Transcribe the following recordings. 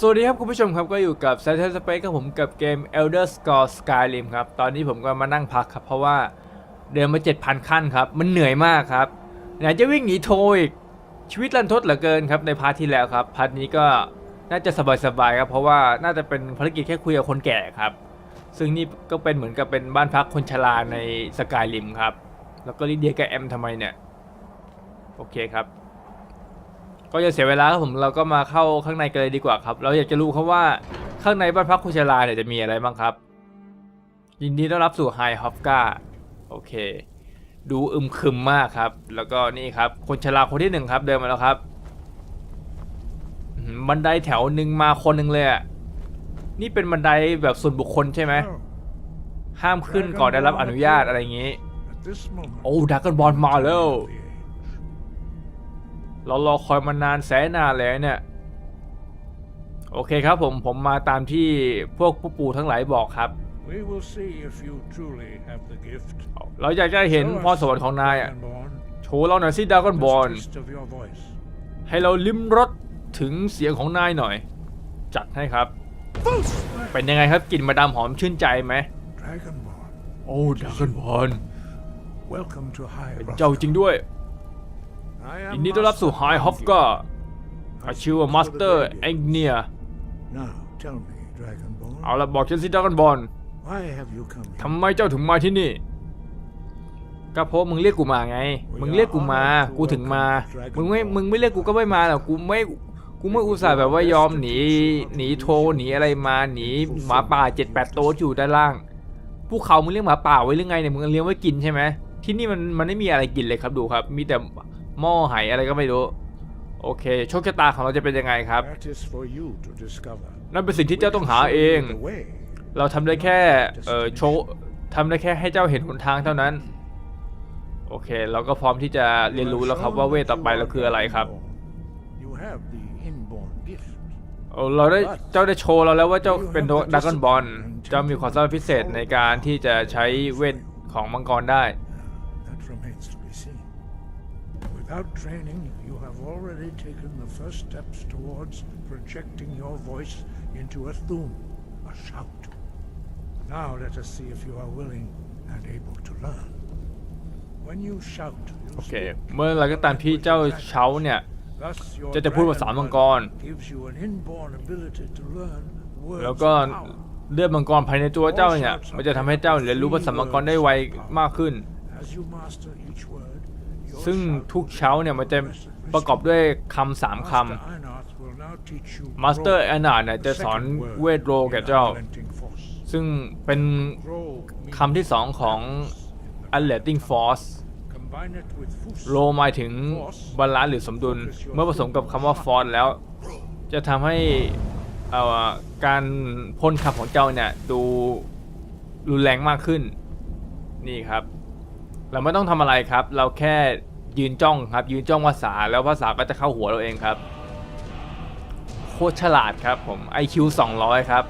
สวัสดีครับคุณผู้ชมครับก็อยู่กับ s a t e r Space กับผมกับเกม Elder Scrolls Skyrim ครับ ตอนนี้ผมก็มานั่งพักครับ เพราะว่าเดินมา 7,000 ขั้นครับ มันเหนื่อยมากครับ ไหนจะวิ่งหนีโทอีก ชีวิตรันทดเหลือเกินครับ ในพาร์ทที่แล้วครับ พาร์ทนี้ก็น่าจะสบายๆครับ เพราะว่าน่าจะเป็นภารกิจแค่คุยกับคนแก่ครับ ซึ่งนี่ก็เป็นเหมือนกับเป็นบ้านพักคนชราในสกายริมครับ แล้วก็ลิเดียกับแอมทำไมเนี่ย โอเคครับ ก็จะเสียเวลาครับผมเราก็มาเข้าข้างในกันเลยดีกว่าครับ เราอยากจะรู้ครับว่าข้างในบ้านพักคุณชลาเนี่ยจะมีอะไรบ้างครับ ยินดีต้อนรับสู่ไฮฮอฟกาโอเค ดูอึมครึมมากครับ แล้วก็นี่ครับคนชราคนที่หนึ่งครับ เดินมาแล้วครับอื้อหือบันไดแถวหนึ่งมาคนหนึ่งเลยอะนี่เป็นบันไดแบบส่วนบุคคลใช่ไหม Oh, ห้ามขึ้นก่อนได้รับอนุญาตอะไรอย่างงี้ at this moment, โอ้ดักกันบอลมาแล้ว of the age, เรารอคอยมานานแสนนานแล้วเนี่ย โอเคครับผมผมมาตามที่พวกผู้ปู่ทั้งหลายบอกครับ we will see if you truly have the gift. เราอยากจะเห็น Show พ us, รสวรรค์ของนายอะ Dragonborn, โชว์เราหน่อยสิดากอนบอล the taste of your voice. ให้เราลิ้มรสถึงเสียงของนายหน่อย จัดให้ครับ เป็นยังไงครับกลิ่นมาดามหอมชื่นใจไหม Dragonborn, โอ้ดากอนบอล welcome to High เป็น Rock. เจ้าจริงด้วย I am ยินดีต้อนรับสู่ไฮ Master ฮอฟกา Angier. ชื่อว่ามาสเตอร์เอ็กเนีย Now, tell me, Dragonborn, เอาละบอกฉันสิดากอนบอล why have you come here? ทำไมเจ้าถึงมาที่นี่ก็เพราะมึงเรียกกูมาไง มึงเรียกกูมา กูถึงมา มึงไม่ มึงไม่เรียกกูก็ไม่มาหรอก กูไม่ กูไม่อุตส่าห์แบบว่ายอมหนี หนีโทรหนีอะไรมา หนีหมาป่าเจ็ดแปดตัวที่อยู่ด้านล่าง ภูเขามึงเลี้ยงหมาป่าไว้หรือไงเนี่ย มึงเลี้ยงไว้กินใช่ไหม ที่นี่มันมันไม่มีอะไรกินเลยครับดูครับ มีแต่ หม้อไหอะไรก็ไม่รู้ โอเค โชคชะตาของเราจะเป็นยังไงครับ That is for you to discover. นั่นเป็นสิ่งที่เจ้าต้องหาเอง The way. เราทำได้แค่เอ่อโชว์ทำได้แค่ให้เจ้าเห็นหนทางเท่านั้น โอเค เราก็พร้อมที่จะเรียนรู้แล้วครับว่าเวทต่อไปเราคืออะไรครับ You have the inborn gift. เออเราได้เจ้าได้โชว์เราแล้วว่าเจ้าเป็นดักกอนบอลเจ้ามีความสามารถพิเศษในการที่จะใช้เวทของมังกรได้ Without training, you have already taken the first steps towards projecting your voice into a thum, a shout. Now let us see if you are willing and able to learn. When you shout, you โอเค speak. เมื่อไหรก็ตามที่เจ้าเช้าเนี่ย Thus, your จะจะพูดภาษามังกร dragon blood gives you an inborn ability to learn words แล้วก็ of power. เลือดมังกรภายในตัวเจ้าเนี่ยมันจะทำให้เจ้าเรียนรู้ภาษามังกรได้ไวมากขึ้น As you master each word, your ซึ่งทุกเช้าเนี่ยมันจะประกอบด้วยคำสามคำมาสเตอร์แอนนาเนี่ยจะสอนเวทโรแก่เจ้า ซึ่งเป็นคำที่สองของ balance in the Unletting Force โลหมายถึงบาลานซ์หรือสมดุล เมื่อผสมกับคำว่าฟอนแล้ว จะทำให้การพ่นคำของเจ้าเนี่ย ดูรุนแรงมากขึ้น นี่ครับ เราไม่ต้องทำอะไรครับ เราแค่ยืนจ้องครับ ยืนจ้องภาษาแล้วภาษาก็จะเข้าหัวเราเองครับ โคตรฉลาดครับผม IQ 200 ครับ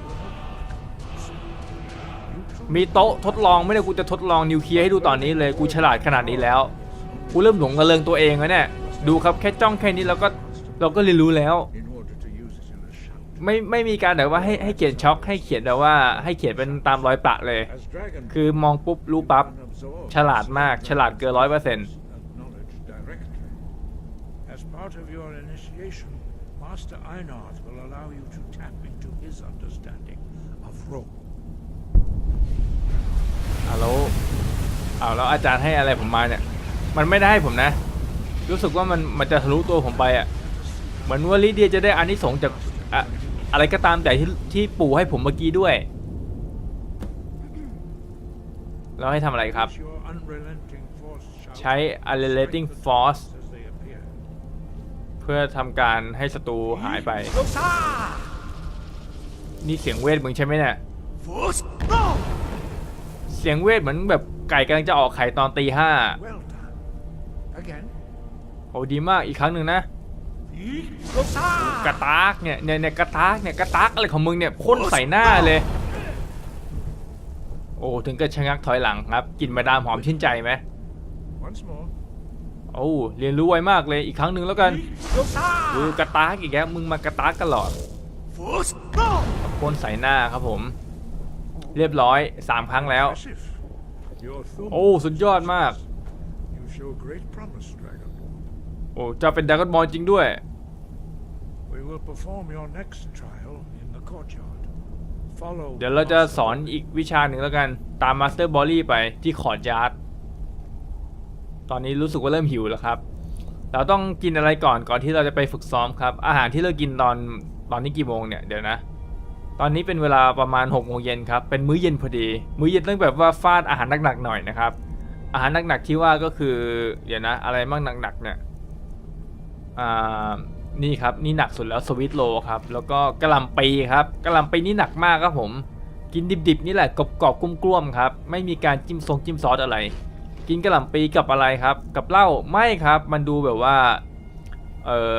มีโต๊ะทดลองไม่ได้กูจะทดลองนิวเคลียร์ให้ดูตอนนี้เลยกูฉลาดขนาดนี้แล้วกูเริ่มหลงระเริงตัวเองแล้วเนี่ยดูครับแค่จ้องแค่นี้เราก็เราก็เรียนรู้แล้ว ไม่ไม่มีการแบบว่าให้ให้เขียนช็อคให้เขียนแบบว่าให้เขียนเป็นตามรอยปะเลย คือมองปุ๊บรู้ปั๊บ ฉลาดมาก ฉลาดเกินร้อยเปอร์เซ็นต์ knowledge directly. As part of your initiation, Master Einarth will allow you to tap into his understanding of rope. อ้าวแล้วอ้าวแล้วอาจารย์ให้อะไรผมมาเนี่ย มันไม่ได้ให้ผมนะ รู้สึกว่ามันมันจะทะลุตัวผมไปอะ เหมือนว่าลิเดียจะได้อานิสงส์จากอะอะไรก็ตามแต่ที่ที่ปู่ให้ผมเมื่อกี้ด้วย แล้วให้ทำอะไรครับ Use your unrelenting force shout ใช้ Unrelenting Force as they appear. เพื่อทำการให้ศัตรูหายไปนี่เสียงเวทมึงใช่ไหมเนี่ยเสียงเวทเหมือนแบบไก่กำลังจะออกไข่ตอนตีห้า Well done. Again. โอ้ดีมากอีกครั้งหนึ่งนะกระตากเนี่ยเนี่ยเนี่ยกระตากเนี่ยกระตากอะไรของมึงเนี่ยพ่นใส่หน้าเลย โอ้ถึงกับชะงักถอยหลังครับกลิ่นมาดามหอมชื่นใจไหม Once more. โอ้เรียนรู้ไวมากเลยอีกครั้งหนึ่งแล้วกันดูกระตากอีกแล้วมึงมากระตากตลอดพ่นใส่หน้าครับผม เรียบร้อยสามครั้งแล้ว Impressive. Your thumb โอ้สุดยอดมาก You show great promise, Dragon. โอ้เจะเป็นดากอนบอลจริงด้วย เดี๋ยวเราจะสอนอีกวิชาหนึ่งแล้วกันตามมาสเตอร์บอลลี่ไปที่ขอร์ดยาร์ดตอนนี้รู้สึกว่าเริ่มหิวแล้วครับ เราต้องกินอะไรก่อนก่อนที่เราจะไปฝึกซ้อมครับ อาหารที่เรากินตอนตอนนี้กี่โมงเนี่ยเดี๋ยวนะ ตอนนี้เป็นเวลาประมาณ6กโมงเย็นครับ เป็นมื้อเย็นพอดี มื้อเย็นต้องแบบว่าฟาดอาหารหนักๆหน่อยนะครับ อาหารหนักๆที่ว่าก็คือ เดี๋ยวนะ อะไรบ้างหนักๆเนี่ยอ่า นี่ครับนี่หนักสุดแล้วสวิตโลครับแล้วก็กระลำปีครับกระลำปีนี่หนักมากครับผม กินดิบๆนี่แหละกรอบๆกลุ้มๆครับ ไม่มีการจิ้มทรงจิ้มซอสอะไร กินกระลำปีกับอะไรครับ กับเหล้าไม่ครับ มันดูแบบว่าเออ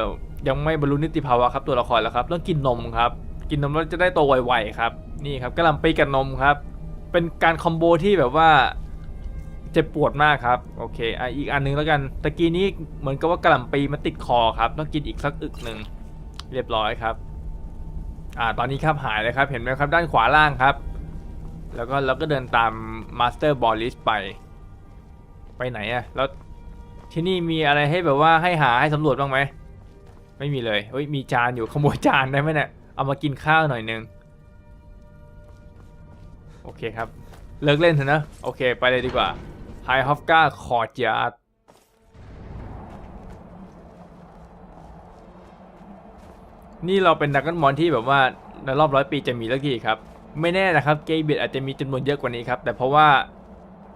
ยังไม่บรรลุนิติภาวะครับตัวละครแล้วครับต้องกินนมครับ กินนมแล้วจะได้โตไวๆครับนี่ครับกระลำปีกับนมครับ เป็นการคอมโบที่แบบว่า เจ็บปวดมากครับโอเคอะอีกอันหนึงแล้วกันตะกี้นี้เหมือนกับว่ากระหล่ำปีมันติดคอครับต้องกินอีกสักอึกหนึ่งเรียบร้อยครับอ่าตอนนี้ครับหายเลยครับเห็นไหมครับด้านขวาล่างครับ แล้วก็เราก็เดินตามมาสเตอร์บอลลิสไป ไปไหนอะแล้วที่นี่มีอะไรให้แบบว่าให้หาให้สำรวจบ้างไหมไม่มีเลยเฮ้ยมีจานอยู่ขโมยจานได้ไหมเนี่ยเอามากินข้าวหน่อยนึงโอเคครับ เลิกเล่นเถอะนะ โอเค ไปเลยดีกว่า ไฮฮอฟกาคอร์ดยาร์ดนี่เราเป็นนักกันมอนที่แบบว่าในรอบร้อยปีจะมีสักทีครับ ไม่แน่นะครับเกย์เบดอาจจะมีจำนวนเยอะกว่านี้ครับ แต่เพราะว่า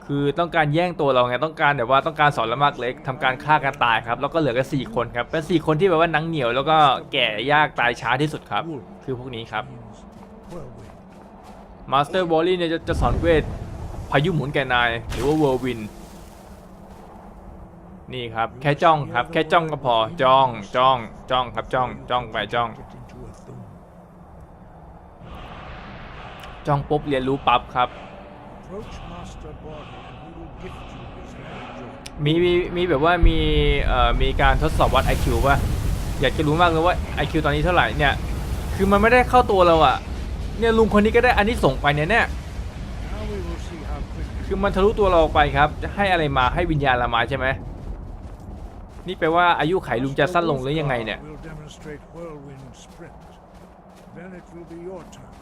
คือต้องการแย่งตัวเราไงต้องการแบบว่าต้องการสอนละมากเล็กทำการฆ่ากันตายครับ แล้วก็เหลือกันสี่คนครับเป็นสี่คนที่แบบว่านังเหนียวแล้วก็แก่ยากตายช้าที่สุดครับ คือพวกนี้ครับมาสเตอร์บอลลี่เนี่ยจะจะสอนเวท พายุหมุนแกนาย หรือว่าเวอร์วิน นี่ครับ แค่จ้องครับ แค่จ้องก็พอจ้องจ้องจ้องครับจ้องจ้องไปจ้อง จ้องปุ๊บเรียนรู้ปั๊บครับ มีมีมีแบบว่ามีเอ่อมีการทดสอบวัด IQ ป่ะอยากจะรู้มากเลยว่า IQ ตอนนี้เท่าไหร่เนี่ย คือมันไม่ได้เข้าตัวเราอะเนี่ยลุงคนนี้ก็ได้อันนี้ส่งไปเนี่ยเนี่ย Now we will see how quick คือมันทะลุตัวเราออกไปครับ จะให้อะไรมาให้วิญญาณเรามาใช่ไหมนี่แปลว่าอายุไขลุงจะสั้นลงหรือยังไงเนี่ย Will demonstrate whirlwind sprint. Then it will be your turn.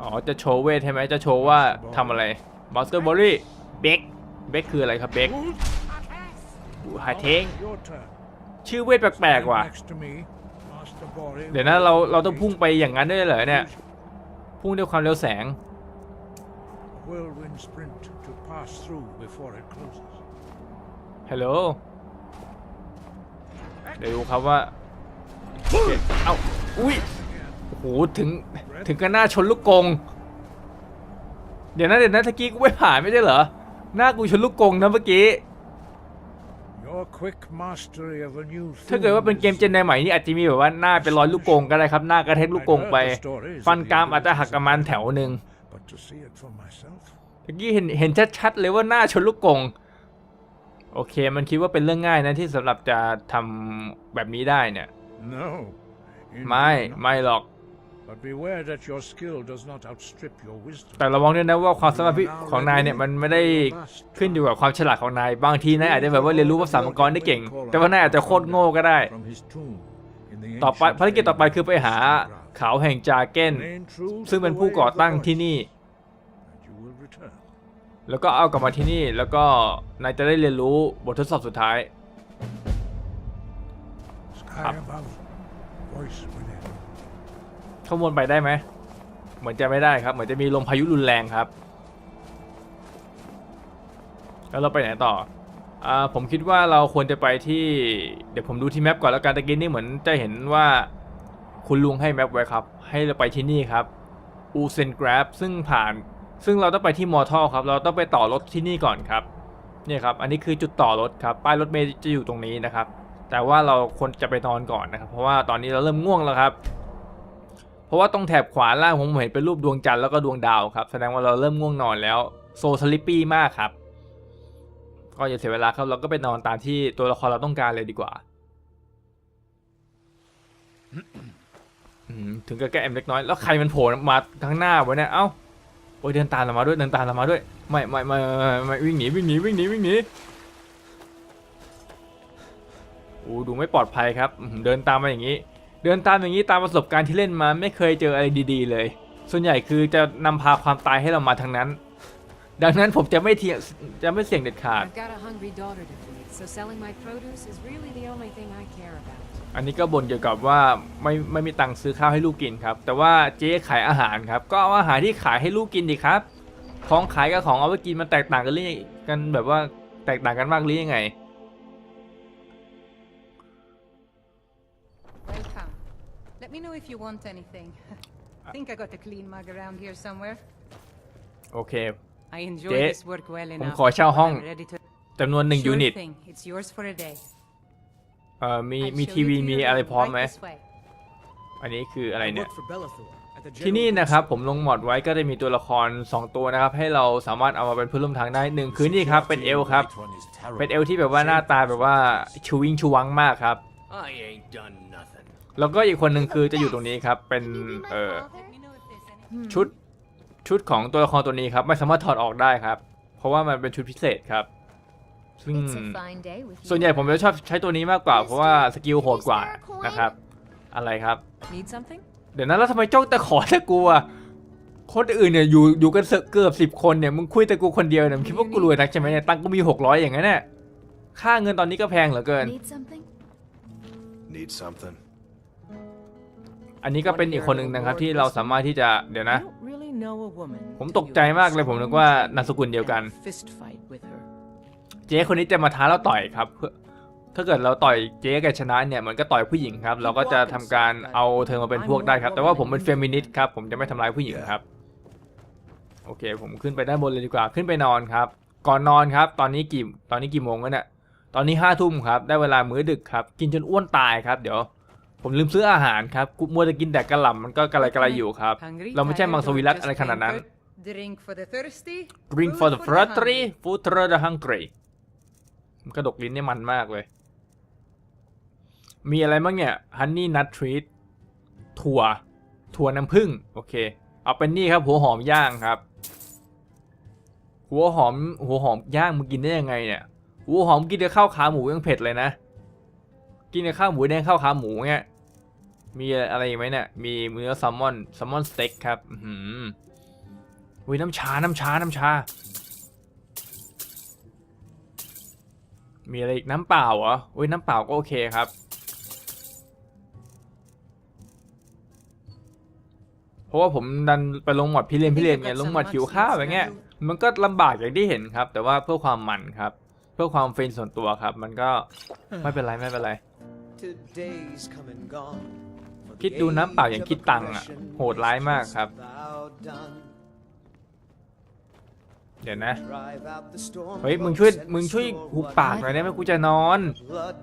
อ๋อ จะโชว์เวทใช่ไหมจะโชว์ว่าทำอะไรม a สเตอร์บอรี่เบกเบกคืออะไรครับเบกหาเทง Your turn. ชื่อเวทแปลกๆว่ะ Next to me, Master Body เดี๋ยวนะเราเราต้องพุ่งไปอย่างนั้นได้เหรอเนี่ย พุ่งด้วยความเร็วแสง Whirlwind sprint to pass through before it closes. ฮัลโหลเดี๋ยวดูครับว่าโอเคเอ้า อุ้ยโอ้โห ถึง ถึงกันหน้าชนลูกกง เดี๋ยวนะเดี๋ยวนะตะกี้กูไม่ผ่านไม่ใช่เหรอ หน้ากูชนลูกกงนะเมื่อกี้ Your quick mastery of a new ถ้าเกิดว่าเป็นเกมเจนในใหม่นี่อาจจะมีแบบว่าหน้าเป็นรอยลูกกงก็ได้ครับ หน้ากระเทกลูกกงไป ฟันกรามอาจจะหักประมาณแถวหนึ่ง But to see it for myself, ตะกี้เห็นเห็นชัดๆเลยว่าหน้าชนลูกกง โอเค มันคิดว่าเป็นเรื่องง่ายนะที่สำหรับจะทำแบบนี้ได้เนี่ย no. indeed ไม่ not. ไม่หรอก But beware that your skill does not outstrip your wisdom. แต่ระวังด้วยนะว่าความสามารถพิของนายเนี่ยมันไม่ได้ขึ้นอยู่กับความฉลาดของนาย บางทีนายอาจจะแบบว่าเรียนรู้ภาษามังกรได้เก่ง แต่ว่านายอาจจะโคตรโง่ก็ได้ From his tomb in the ต่อไป ancient ภารกิจต่อไปคือไปหา Underground. เขาแห่งจาเก้น Remain true to ซึ่งเป็น the ผู้ way ก่อ of the ตั้ง voice, ที่นี่ and you will return. แล้วก็เอากลับมาที่นี่แล้วก็นายจะได้เรียนรู้บททดสอบสุดท้าย Sky Up. above, voice within. ข้างบนไปได้ไหมเหมือนจะไม่ได้ครับ เหมือนจะมีลมพายุรุนแรงครับ แล้วเราไปไหนต่ออ่าผมคิดว่าเราควรจะไปที่ เดี๋ยวผมดูที่แมปก่อนแล้วกันตะกี้นี่เหมือนจะเห็นว่า คุณลุงให้แมปไว้ครับ ให้เราไปที่นี่ครับอูเซนกราฟซึ่งผ่าน ซึ่งเราต้องไปที่มอทัลครับ เราต้องไปต่อรถที่นี่ก่อนครับเนี่ยครับ อันนี้คือจุดต่อรถครับ ป้ายรถเมล์จะอยู่ตรงนี้นะครับ แต่ว่าเราควรจะไปนอนก่อนนะครับ เพราะว่าตอนนี้เราเริ่มง่วงแล้วครับ เพราะว่าตรงแถบขวาล่างผมเห็นเป็นรูปดวงจันทร์แล้วก็ดวงดาวครับ แสดงว่าเราเริ่มง่วงนอนแล้วโซสลิปปี้มากครับ ก็อย่าเสียเวลาครับ เราก็ไปนอนตามที่ตัวละครเราต้องการเลยดีกว่า อืมถึงกับแก้เอ็มเล็กน้อยแล้วใครมันโผล่มาข้างหน้าวะเนี่ยเอ้าโอ้ยเดินตามเรามาด้วยเดินตามเรามาด้วยไม่ไม่ไม่ไม่วิ่งหนีวิ่งหนีวิ่งหนีวิ่งหนีโอ้ดูไม่ปลอดภัยครับเดินตามมาอย่างนี้ เดินตามอย่างนี้ตามประสบการณ์ที่เล่นมาไม่เคยเจออะไรดีๆ เลย ส่วนใหญ่คือจะนำพาความตายให้เรามาทางนั้น ดังนั้นผมจะไม่เทียงจะไม่เสี่ยงเด็ดขาด I've got a hungry daughter to feed, so selling my produce is really the only thing I care about. อันนี้ก็บ่นเกี่ยวกับว่าไม่ไม่มีตังค์ซื้อข้าวให้ลูกกินครับ แต่ว่าเจ๊ขายอาหารครับ ก็เอาอาหารที่ขายให้ลูกกินดีครับ ของขายกับของเอาไปกินมันแตกต่างกันหรือกันแบบว่าแตกต่างกันมากหรือยังไง Welcome. Let me know if you want anything. think I got a clean mug around here somewhere. โอเค I enjoy 姐, this work well ผม enough. ขอเช่า but ห้อง I'm ready to จำนวนหนึ่ง Sure ยูนิต thing. It's yours for a day. เอ่อมี I'll มี show ที you วี to มี your อะไร room พร้อม right ไหม this way. อันนี้คืออะไร I เนี่ย work for Bellathor at the ที่นี่ General นะครับ Dixon. ผมลงมอดไว้ก็จะมีตัวละคร 2 ตัวนะครับ ให้เราสามารถเอามาเป็นเพื่อนร่วมทางได้หนึ่งคือนี่ครับเป็นเอลครับ เป็นเอลที่แบบว่าหน้าตาแบบว่าชูวิงชูวังมากครับ I ain't done nothing. แล้วก็อีกคนหนึ่งคือจะอยู่ตรงนี้ครับเป็นเอ่อ Let me know if there's any. ชุดชุดของตัวละครตัวนี้ครับไม่สามารถถอดออกได้ครับ เพราะว่ามันเป็นชุดพิเศษครับ ซึ่ง It's a fine day with you. ส่วนใหญ่ผมจะชอบใช้ตัวนี้มากกว่าเพราะว่าสกิลโหดกว่านะครับ อะไรครับ Need something? เดี๋ยวนั้นแล้วทำไมจ้องแต่ขอแต่กูอะคนอื่นเนี่ยอยู่อยู่กันเกือบสิบคนเนี่ยมึงคุยแต่กูคนเดียวเนี่ยมึงคิดว่ากูรวยนักใช่ไหมเนี่ยตังค์กูมีหกร้อยอย่างนั้นเนี่ยค่าเงินตอนนี้ก็แพงเหลือเกิน Need something? Need something? อันนี้ก็เป็นอีกคนหนึ่งนะครับที่เราสามารถที่จะเดี๋ยวนะ I don't really know a woman ผม till ตกใจ you มากเลยผมนึกว่านามสกุลเดียวกัน เจ๊คนนี้จะมาท้าเราต่อยครับเพื่อถ้าเกิดเราต่อยเจ๊แกชนะเนี่ยมันก็ต่อยผู้หญิงครับ เราก็จะทำการเอาเธอมาเป็นพวกได้ครับ แต่ว่าผมเป็นเฟมินิสต์ครับ ผมจะไม่ทำร้ายผู้หญิงครับ โอเค ผมขึ้นไปด้านบนเลยดีกว่า ขึ้นไปนอนครับ ก่อนนอนครับ ตอนนี้กี่ ตอนนี้กี่โมงแล้วเนี่ย ตอนนี้ห้าทุ่มครับ ได้เวลามื้อดึกครับ กินจนอ้วนตายครับ เดี๋ยว ผมลืมซื้ออาหารครับกูมัวจะกินแต่กระหล่ำมันก็กระไรกระไรอยู่ครับ Hungry, เราไม่ใช่ tired, มังสวิรัต or อะไร just ขนาดนั้น pampered? Drink for the thirsty. Drink food for the the fluttery hungry. food for the hungry มัน กระดกลิ้นเนี่ยมันมากเลย มีอะไรบ้างเนี่ย honey nut treat ถั่ว ถั่วน้ำผึ้งโอเค เอาเป็นนี่ครับ หัวหอมย่างครับ หัวหอม หัวหอมย่างมึงกินได้ยังไงเนี่ย หัวหอมกินกับข้าวขาหมูยังเผ็ดเลยนะ กินกับข้าวหมูแดงข้าวขาหมูเนี่ยมีอะไรไหมเนี่ย มีเนื้อแซลมอนแซลมอนสเต็กครับ อือหือวิน้ำชา น้ำชา น้ำชา มีอะไรอีกน้ำเปล่าเหรออุ้ยน้ำเปล่าก็โอเคครับ เพราะว่าผมดันไปลงหมอดพี่เรียนพี่เรียนไงลงหมอดหิวข้าวอย่างเงี้ย มันก็ลำบากอย่างที่เห็นครับ แต่ว่าเพื่อความมันครับ เพื่อความเฟรนส่วนตัวครับ มันก็ไม่เป็นไรไม่เป็นไร Today's come and gone. For the คิดดูน้ำเปล่าอย่างคิดตังค์อะ ages of โหดร้ายมากครับ about done. เดี๋ยวนะ Drive out the storm เฮ้ย มึงช่วย clouds and มึงช่วย store หู what ปากหน่อยได้ไหมกูจะนอน blood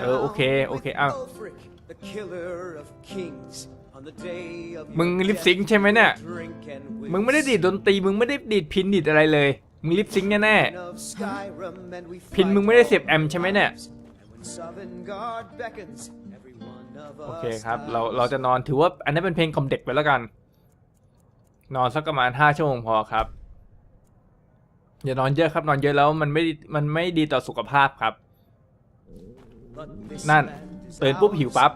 เออ โอเค โอเค down อ้าว with Ulfric, the killer of kings. On the day of มึง your ลิปซิง death, ค์ใช่ไหมเนี่ย drink and มึงไม่ได้ดีดดนตรี มึงไม่ได้ดีดพินดีดอะไรเลย มึงลิปซิงค์แน่ of Skyrim and we ๆพินมึงไม่ได้เสียบแอม fight ใช่ไหมเนี่ย And when Sovngarde beckons, every one of โอ us เคครับ เรา bows เราจะนอน ถือว่าอันนั้นเป็นเพลงคอมเด็กไปแล้วกัน นอนสักประมาณห้าชั่วโมงพอครับ อย่านอนเยอะครับ นอนเยอะแล้วมันไม่มันไม่ดีต่อสุขภาพครับ นั่นตื่นปุ๊บหิวปั๊บ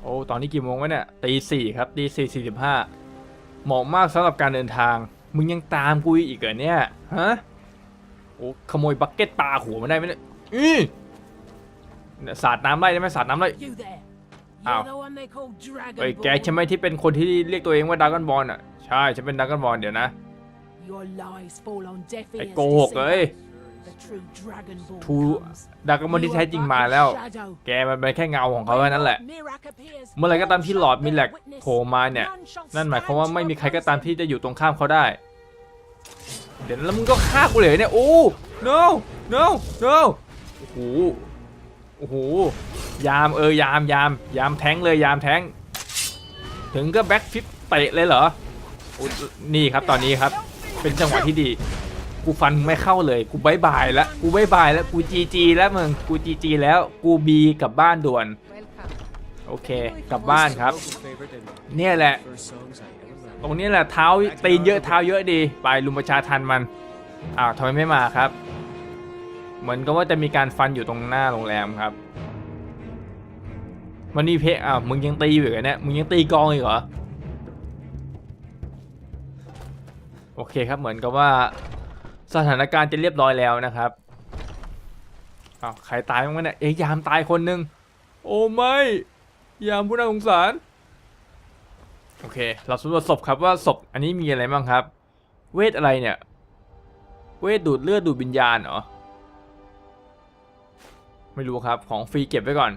โอ้ตอนนี้กี่โมงวะเนี่ยตีสี่ครับตีสี่สี่สิบห้าเหมาะมากสำหรับการเดินทาง มึงยังตามกูอีกเหรอเนี่ยฮะโอ้ขโมยบักเก็ตปลาหัวมันได้ไหมเนี่ยอือสาดน้ำไล่ได้ไหมสาดน้ำไล่ You there? Ow. You're the one they call Dragon เอ้ย Ball. แกใช่ไหมที่เป็นคนที่เรียกตัวเองว่าดากอนบอลอะ ใช่ฉันเป็นดากอนบอลเดี๋ยวนะ Your lies fall on deaf ไอ้ ears. โกหกเอ้ย deceiver. The true Dragon Ball ทู comes. ดากอนบอลที่แท้จริง You are มา but แล้ว a shadow. แกมันเป็นแค่เงาของเขาแค่นั้นแหละ When Mirak appears, เมื่อไหรก็ตามที่หลอดมิลแลก bear witness. โผล่มาเนี่ย None shall นั่นหมายความ stand ว่าไม่ your มีใครก็ตาม opposing. ที่จะอยู่ตรงข้ามเขาได้ เดี๋ยวแล้วมึงก็ฆ่ากูเลยเนี่ย โอ้ no no no โอ้โห โอ้โห ยามเออยามยามยามแทงเลยยามแทง ถึงก็แบ็คฟิปเตะเลยเหรอนี่ครับตอนนี้ครับ เป็นจังหวะที่ดี กูฟันไม่เข้าเลย กูบายบายแล้ว กูบายบายแล้ว กูจีจีแล้วมึง กูจีจีแล้ว กูบีกลับบ้านด่วน โอเค กลับบ้านครับ เนี่ยแหละ ตรงนี้แหละเท้าตีนเยอะเท้าเยอะดี ไปลุมประชาทันมัน อ้าวทำไมไม่มาครับ เหมือนกับว่าจะมีการฟันอยู่ตรงหน้าโรงแรมครับ มันนี่เพะอ้ามึงยังตีอยู่เหรอเนี่ยมึงยังตีกองอีกเหรอโอเคครับเหมือนกับว่าสถานการณ์จะเรียบร้อยแล้วนะครับอ้าวใครตายบ้างเนี่ยเอ๊ยยามตายคนหนึ่งโอ้ไม่ยามผู้น่าสงสารโอเค เราสำรวจศพครับว่าศพอันนี้มีอะไรบ้างครับ เวทอะไรเนี่ย เวทดูดเลือดดูดวิญญาณเหรอ ไม่รู้ครับของฟรีเก็บไว้ก่อน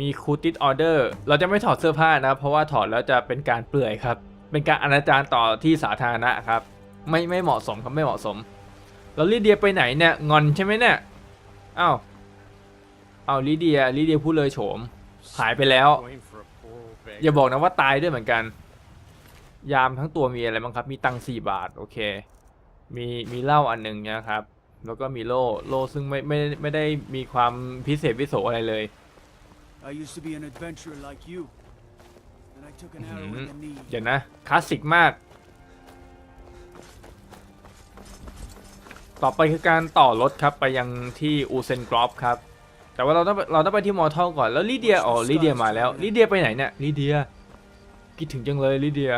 มีคูติสออเดอร์เราจะไม่ถอดเสื้อผ้านะ เพราะว่าถอดแล้วจะเป็นการเปลือยครับ เป็นการอนาจารต่อที่สาธารณะครับ ไม่ไม่เหมาะสมครับไม่เหมาะสมแล้วลิเดียไปไหนเนี่ยงอนใช่ไหมเนี่ยอ้าวอ้าวลิเดียลิเดียพูดเลยโฉมหายไปแล้ว อย่าบอกนะว่าตายด้วยเหมือนกัน ยามทั้งตัวมีอะไรบ้างครับ มีตังสี่บาท โอเค มีมีเหล้าอันหนึ่งนะครับ แล้วก็มีโล่โล่ซึ่งไม่ไม่ไม่ได้มีความพิเศษวิโสอะไรเลย I used to be an adventurer like you. Then I took an arrow in the knee. เดี๋ยวนะคลาสสิกมาก ต่อไปคือการต่อรถครับไปยังที่อูเซนกรอฟครับ แต่ว่าเราต้องเราต้องไปที่มอเทลก่อนแล้วลิเดียอ๋อลิเดียมาแล้วลิเดียไปไหนเนี่ยลิเดียคิดถึงจังเลยลิเดีย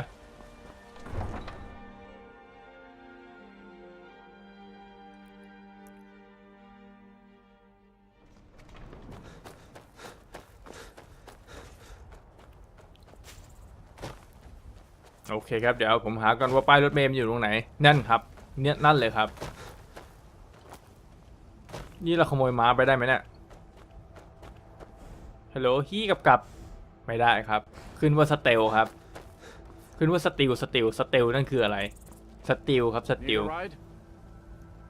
เคครับเดี๋ยวผมหาก่อนว่าป้ายรถเมล์มันอยู่ตรงไหนนั่นครับเนี่ยนั่นเลยครับ นี่เราขโมยม้าไปได้ไหมเนี่ยฮัลโหลฮี่กับกับไม่ได้ครับ ขึ้นว่าสเตลครับ ขึ้นว่าสติลสติลสเตลนั่นคืออะไรสติลครับสติล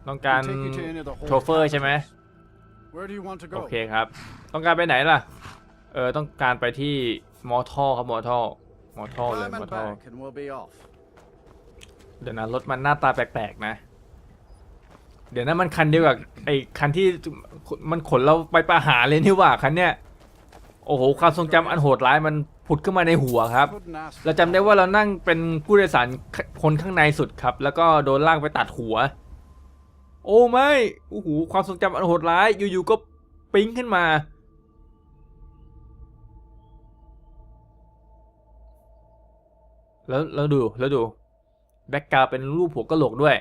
ต้องการโชเฟอร์ใช่ไหมโอเคครับ ต้องการไปไหนล่ะ เออต้องการไปที่มอท่อครับมอท่อ มอท่อเลย Climb มอ and ท่อ back and we'll be off. เดี๋ยวนะรถมันหน้าตาแปลกๆนะ เดี๋ยวนะมันคันเดียวกับไอ้คันที่มันขนเราไปประหารเลยนี่หว่าคันเนี้ยโอ้โหความทรงจำอันโหดร้ายมันผุดขึ้นมาในหัวครับ Couldn't ask เราจำได้ว่าเรานั่งเป็นผู้โดยสารคนข้างในสุดครับ แล้วก็โดนลากไปตัดหัว โอ้ไม่โอ้โหความทรงจำอันโหดร้ายอยู่ๆก็ปิ๊งขึ้นมา แล้วแล้วดูแล้วดูแบ็กกราวเป็นรูปหัวกะโหลกด้วย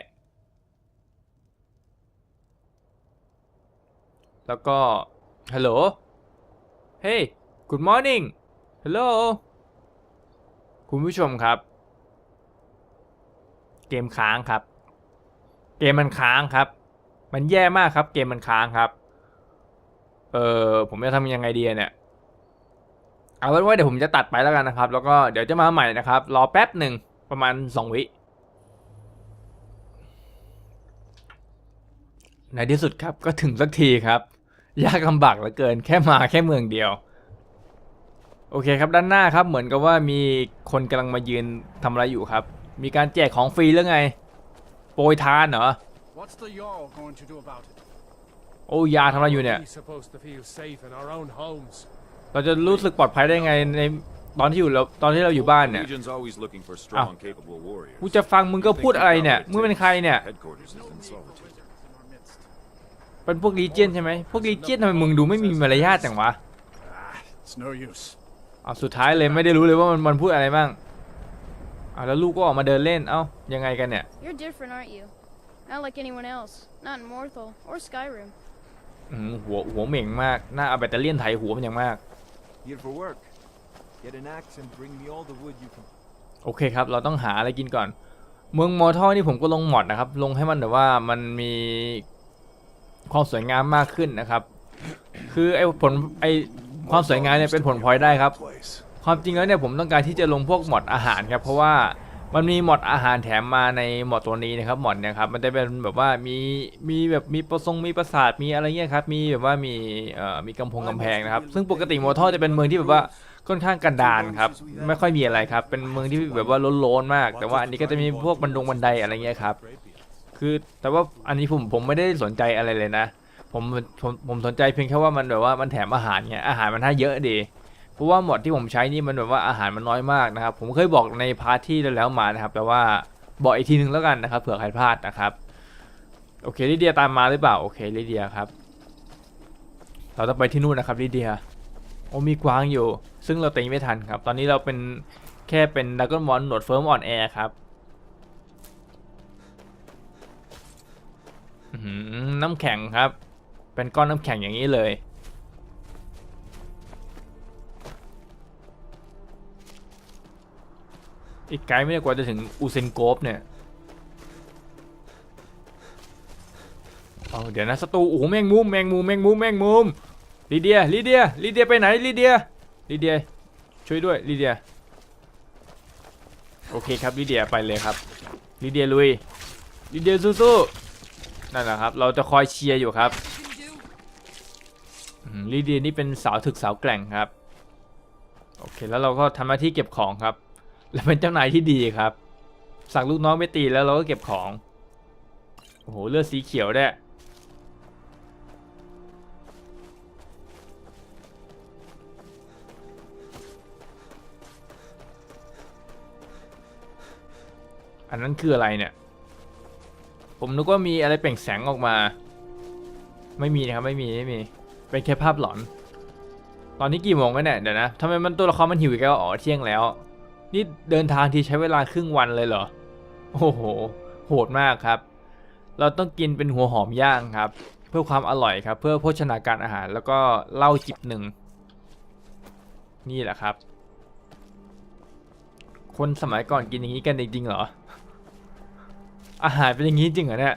แล้วก็ฮัลโหลเฮ้ย good morning ฮัลโหลคุณผู้ชมครับ เกมค้างครับ เกมมันค้างครับ มันแย่มากครับ เกมมันค้างครับ เออผมจะทำยังไงดีเนี่ย เอาเป็นว่าเดี๋ยวผมจะตัดไปแล้วกันนะครับ แล้วก็เดี๋ยวจะมาใหม่นะครับ รอแป๊บหนึ่งประมาณสองวิในที่สุดครับก็ถึงสักทีครับ ยากลำบากเหลือเกินแค่มาแค่เมืองเดียว โอเคครับด้านหน้าครับเหมือนกับว่ามีคนกำลังมายืนทำอะไรอยู่ครับ มีการแจกของฟรีหรือไง โปรยทานเหรอ What's the Jarl going to do about it? โอ้ยาทำอะไรอยู่เนี่ย We're supposed to feel safe in our own homes. เราจะรู้สึกปลอดภัยได้ไงในตอนที่อยู่เราตอนที่เราอยู่บ้านเนี่ย Legion's always looking for strong, capable warriors. กูจะฟังมึงก็พูดอะไรเนี่ย มึงเป็นใครเนี่ย Headquarters is in Solitude. เป็นพวกลีเจียนใช่ไหมพวกลีเจียนทำไมมึงดูไม่มีมารยาทจังวะ It's no use. เอาสุดท้ายเลยไม่ได้รู้เลยว่ามันมันพูดอะไรบ้างเอาแล้วลูกก็ออกมาเดินเล่น เอ้ายังไงกันเนี่ย You're different, aren't you? Not like anyone else. Not in Morthal or Skyrim. อืมหัวหัวเหม่งมากหน้าเอาแบตเตอรี่ยนไถหัวมันอย่างมาก Here for work. Get an axe and bring me all the wood you can. โอเคครับ เราต้องหาอะไรกินก่อน เมืองมอทอนี่ผมก็ลงหมอดนะครับ ลงให้มันแต่ว่ามันมีความสวยงามมากขึ้นนะครับ คือไอ้ผลไอ้ความสวยงามเนี่ยเป็นผลพลอยได้ครับ ความจริงแล้วเนี่ยผมต้องการที่จะลงพวกหมอดอาหารครับ เพราะว่า มันมีหมอดอาหารแถมมาในหมอดตัวนี้นะครับหมอดเนี่ยครับมันจะเป็นแบบว่ามีมีแบบมีประทรงมีปราสาทมีอะไรเงี้ยครับมีแบบว่ามีเอ่อมีกำพงกำแพงนะครับซึ่งปกติมอทอจะเป็นเมืองที่แบบว่าค่อนข้างกันดารครับไม่ค่อยมีอะไรครับเป็นเมืองที่แบบว่าโล้นๆมาก แต่ว่าอันนี้ก็จะมีพวกบันดงบันไดอะไรเงี้ยครับคือแต่ว่าอันนี้ผมผมไม่ได้สนใจอะไรเลยนะผมผมผมสนใจเพียงแค่ว่ามันแบบว่ามันแถมอาหารเงี้ยอาหารมันให้เยอะดี เพราะว่าหมดที่ผมใช้นี่มันแบบว่าอาหารมันน้อยมากนะครับ ผมเคยบอกในพาร์ทที่แล้วมานะครับ แต่ว่าบอกอีกทีนึงแล้วกันนะครับเผื่อใครพลาดนะครับโอเคลิเดียตามมาหรือเปล่าโอเคลิเดียครับ เราต้องไปที่นู่นนะครับลิเดียโอ้มีกวางอยู่ ซึ่งเราตีไม่ทันครับ ตอนนี้เราเป็นแค่เป็นดักกอนมอนหนวดเฟิร์มอ่อนแอครับน้ำแข็งครับ เป็นก้อนน้ำแข็งอย่างนี้เลย อีกไกลไม่ได้กว่าจะถึงอูเซนโกฟเนี่ยเอาเดี๋ยวนะสตูโอ้โหแมงมุมแมงมุมแมงมุมแมงมุมลีเดียลีเดียลีเดียไปไหนลีเดียลีเดียช่วยด้วยลีเดียโอเคครับลีเดียไปเลยครับลีเดียลุยลีเดียสู้ๆนั่นแหละครับ เราจะคอยเชียร์อยู่ครับลีเดียนี่เป็นสาวถึกสาวแกร่งครับโอเคแล้วเราก็ทำหน้าที่เก็บของครับ และเป็นเจ้านายที่ดีครับ สั่งลูกน้องไปตีแล้วเราก็เก็บของ โอ้โหเลือดสีเขียวได้วยอันนั้นคืออะไรเนี่ย ผมนึกว่ามีอะไรเปล่งแสงออกมา ไม่มีนะครับไม่มีไม่มี เป็นแค่ภาพหลอน ตอนนี้กี่โมงกันเนี่ยเดี๋ยวนะทำไมมันตัวละครมันหิวอีกแล้วอ๋อเที่ยงแล้ว นี่เดินทางที่ใช้เวลาครึ่งวันเลยเหรอ โอ้โห โหดมากครับ เราต้องกินเป็นหัวหอมย่างครับ เพื่อความอร่อยครับ เพื่อโภชนาการอาหารแล้วก็เหล้าจิบหนึ่ง นี่แหละครับ คนสมัยก่อนกินอย่างนี้กันจริงๆเหรอ อาหารเป็นอย่างนี้จริงเหรอเนี่ย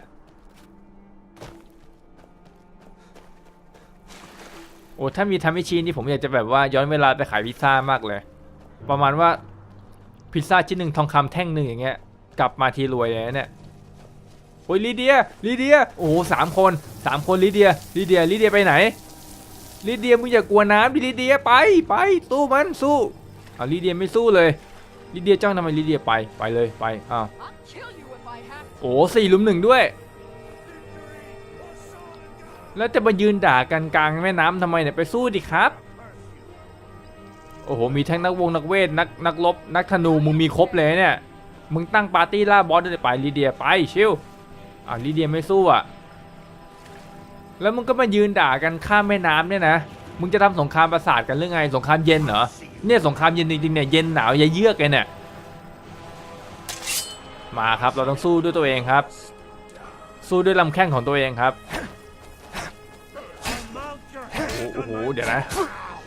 โอ้ถ้ามีทำให้ชีนี่ผมอยากจะแบบว่าย้อนเวลาไปขายพิซซ่ามากเลย ประมาณว่า พิซซ่าชิ้นหนึ่งทองคำแท่งหนึ่งอย่างเงี้ยกลับมาทีรวยเลยเนี่ยโอ้ยลีเดียลีเดียโอ้โหสามคนสามคนลีเดียลีเดียลีเดียไปไหนลีเดียมึงอย่ากลัวน้ำดิลีเดียไปไปสู้มันสู้เอาลีเดียไม่สู้เลยลีเดียจ้องทำไมลีเดียไปไปเลยไปอ้าวโอ้สี่ลุมหนึ่งด้วย แล้วจะมายืนด่ากันกลางแม่น้ำทำไมเนี่ยไปสู้ดิครับ โอ้โห มีทั้งนักวงนักเวทนักนักรบนักธนูมึงมีครบเลยเนี่ย มึงตั้งปาร์ตี้ล่าบอสได้ไปลีเดียไปชิวอ่าลีเดียไม่สู้อะ แล้วมึงก็มายืนด่ากันข้ามแม่น้ำเนี่ยนะ มึงจะทำสงครามประสาทกันเรื่องไงสงครามเย็นเหรอ เนี่ยสงครามเย็นจริงๆเนี่ยเย็นหนาวอย่าเยือกเลยเนี่ย มาครับเราต้องสู้ด้วยตัวเองครับ สู้ด้วยลำแข้งของตัวเองครับ โอ้โห เดี๋ยวนะ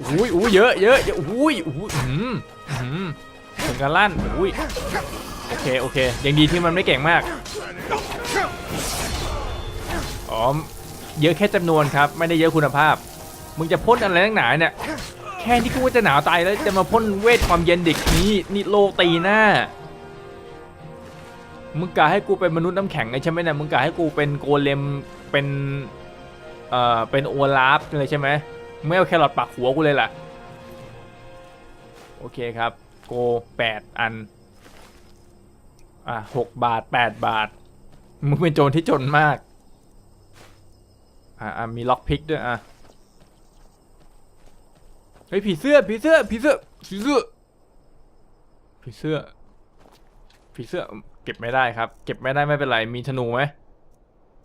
อุ้ยอุ้ยเยอะเยอะเยอะอุ้ยอุ้ยอืมอืมถึงกันลั่นอุ้ยโอเคโอเคยังดีที่มันไม่เก่งมากอ๋อเยอะแค่จำนวนครับ ไม่ได้เยอะคุณภาพ มึงจะพ่นอะไรนักหนาเนี่ยแค่นี้กูว่าจะหนาวตายแล้วจะมาพ่นเวทความเย็นเด็กนี้นี่โลตีหน้ามึงกะให้กูเป็นมนุษย์น้ำแข็งไงใช่ไหมเนี่ยมึงกะให้กูเป็นโกเลมเป็นเอ่อเป็นโอลาฟเลยใช่ไหม ไม่เอาแครอทปักหัวกูเลยล่ะ โอเคครับ โกแปดอัน อะหกบาทแปดบาท มึงเป็นโจรที่จนมาก อะอะมีล็อกพิกด้วยอะ เฮ้ยผีเสื้อผีเสื้อผีเสื้อผีเสื้อผีเสื้อผีเสื้อเก็บไม่ได้ครับ เก็บไม่ได้ไม่เป็นไร มีธนูไหม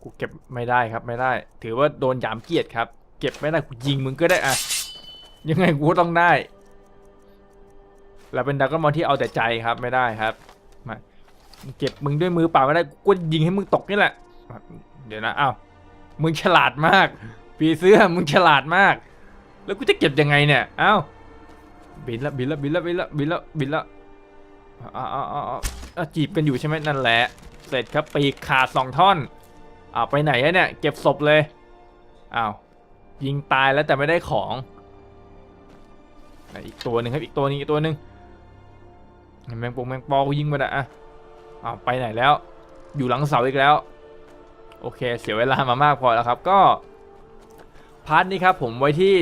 กูเก็บไม่ได้ครับไม่ได้ ถือว่าโดนหยามเกียรติครับ เก็บไม่ได้กูยิงมึงก็ได้อะยังไงกูต้องได้เราเป็นดักกอนมอนที่เอาแต่ใจครับไม่ได้ครับมาเก็บมึงด้วยมือเปล่าไม่ได้กูยิงให้มึงตกนี่แหละ เดี๋ยวนะอ้าวมึงฉลาดมากปีเสื้อมึงฉลาดมาก แล้วกูจะเก็บยังไงเนี่ยอ้าวบินละบินละบินละบินละบินละบินละอ้าวอ้าวอ้าวอ้าวจีบกันอยู่ใช่ไหมนั่นแหละ เสร็จครับปีกขาดสองท่อนอ้าวไปไหนเนี่ยเก็บศพเลยอ้าว ยิงตายแล้วแต่ไม่ได้ของอีกตัวหนึ่งครับอีกตัวนึงอีกตัวหนึ่งแมงปงแมงปอกูยิงไปละอะอ้าวไปไหนแล้ว อยู่หลังเสาอีกแล้ว โอเค เสียเวลามามากพอแล้วครับก็พาร์ทนี้ครับผมไว้ที่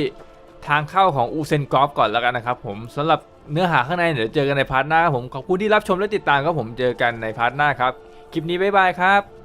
ทางเข้าของอูเซนกอฟก่อนแล้วกันนะครับผมสำหรับเนื้อหาข้างในเดี๋ยวเจอกันในพาร์ทหน้าครับผมขอบคุณที่รับชมและติดตามครับผมเจอกันในพาร์ทหน้าครับคลิปนี้บ๊ายบายครับ